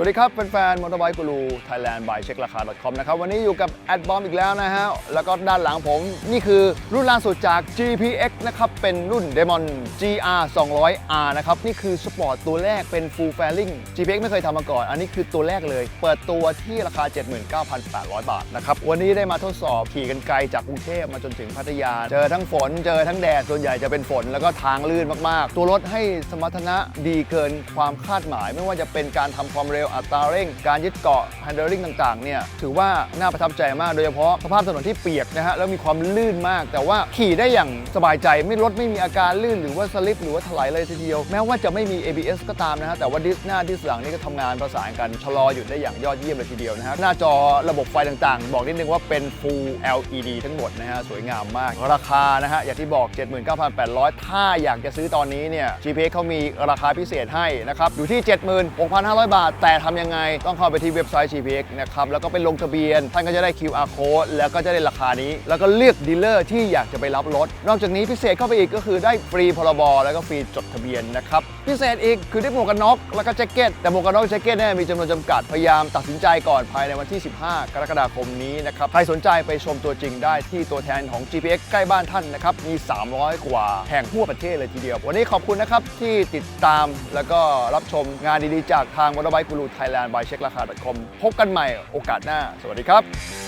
วัสดีครับแฟนๆมอเตอร์ไบค์กูรูไทยแลนด์บายเช็คราคา .com นะครับ วันนี้อยู่กับแอดบอมอีกแล้วนะฮะ แล้วก็ด้านหลังผม นี่คือรุ่นล่าสุดจาก GPX นะครับ เป็นรุ่น Demon GR 200R นะครับ นี่คือสปอร์ตตัวแรกเป็น Full Fairing GPX ไม่เคยทำมาก่อน อันนี้คือตัวแรกเลย เปิดตัวที่ราคา 79,800 บาทนะครับ วันนี้ได้มาทดสอบขี่กันไกลจากกรุงเทพมาจนถึงพัทยา เจอทั้งฝนเจอทั้งแดดส่วนใหญ่จะเป็นฝนแล้วก็ทางลื่นมากๆ ตัวรถให้สมรรถนะดีเกินความคาดหมาย ไม่ว่าจะเป็นการทำความเร็วอัตราเร่ง การยึดเกาะ handling ต่างๆเนี่ยถือว่าน่าประทับใจมากโดยเฉพาะสภาพถนนที่เปียกนะฮะแล้วมีความลื่นมาก แต่ว่าขี่ได้อย่างสบายใจไม่รถไม่มีอาการลื่นหรือว่าสลิปหรือว่าถลายเลยทีเดียว แม้ว่าจะไม่มี ABS ก็ตามนะฮะแต่ว่าดิสหน้าดิสหลังนี่ก็ทำงานประสานกันชะลอหยุดได้อย่างยอดเยี่ยมเลยทีเดียวนะฮะหน้าจอระบบไฟต่างๆ บอกนิดนึงว่าเป็น Full LED ทั้งหมดนะฮะสวยงามมาก ราคานะฮะอย่างที่บอก 79,800 ถ้าอยากจะซื้อตอนนี้เนี่ย GPX เขามีราคาพิเศษให้นะครับอยู่ที่ 76,500 บาท แต่ทำยังไง ต้องเข้าไปที่เว็บไซต์ GPX นะครับ แล้วก็ไปลงทะเบียน ท่านก็จะได้ QR code แล้วก็จะได้ราคานี้ แล้วก็เลือกดีลเลอร์ที่อยากจะไปรับรถ นอกจากนี้พิเศษเข้าไปอีกก็คือได้ฟรีพรบแล้วก็ฟรีจดทะเบียนนะครับ พิเศษอีกคือได้หมวกกันน็อกแล้วก็แจ็คเก็ต แต่หมวกกันน็อกแจ็คเก็ตเนี่ยมีจำนวนจำกัด พยายามตัดสินใจก่อนภายในวันที่ 15 กรกฎาคมนี้นะครับ ใครสนใจไปชมตัวจริงได้ที่ตัวแทนของ GPX ใกล้บ้านท่านนะครับ มี 300 กว่าแห่งทั่วประเทศเลยทีเดียว วันนี้ขอบคุณนะครับที่ติดตามแล้วก็รับชมงานดีๆจากทาง Motorbike Guru Thailand by เช็คราคา .com พบกันใหม่โอกาสหน้า สวัสดีครับ